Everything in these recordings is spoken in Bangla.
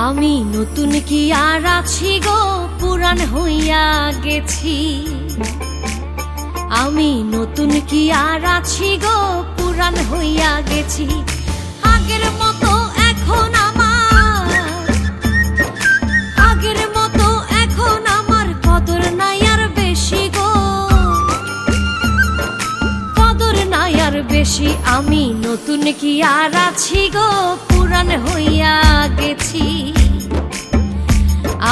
আমি নতুন কি আর আছি গো? পুরান হইয়া গেছি। আমি নতুন কি আর আছি গো? পুরান হইয়া গেছি। আর বেশি আমি নতুন কি আর আছি গো? পুরান হইয়া গেছি।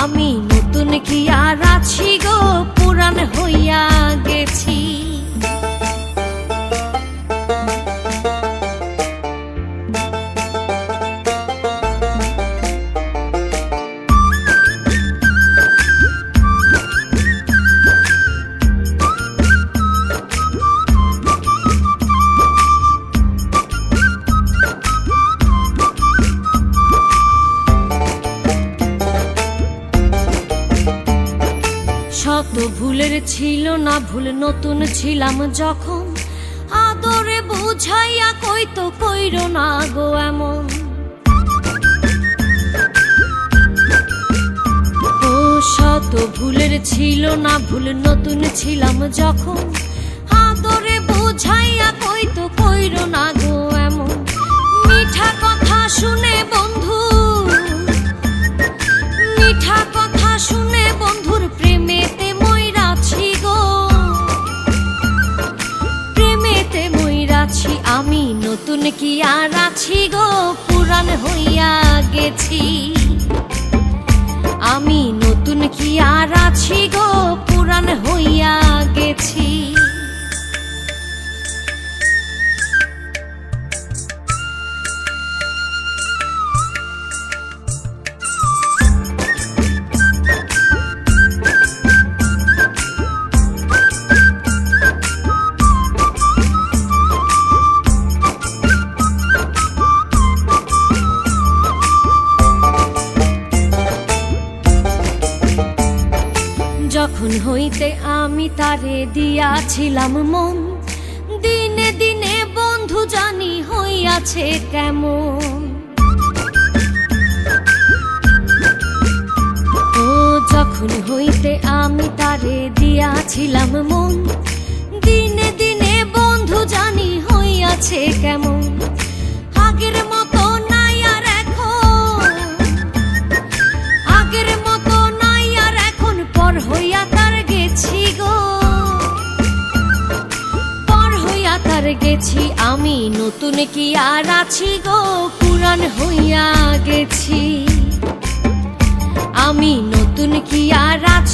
আমি নতুন কি আর আছি ভুলের ছিল না, ভুল নতুন ছিলাম যখন। আদরে বুঝাইয়া কইতো কইর না গো এমন। শত ভুলের ছিল না, ভুল নতুন ছিলাম যখন। আদরে বুঝাইয়া কইতো কইর না গো নতুন কি আর আছি গো? পুরান হইয়া গেছি। আমি নতুন কি আর আছি গো? পুরান হইয়া গেছি। যখন হইতে আমি তারে দিয়াছিলাম মন। দিনে দিনে বন্ধু জানি হইয়াছে কেমন। ও, যখন হইতে আমি তারে দিয়াছিলাম মন গেছি আমি, নতুন কি আর আছি গো? পুরান হইয়া গেছি। আমি নতুন কি আর আছি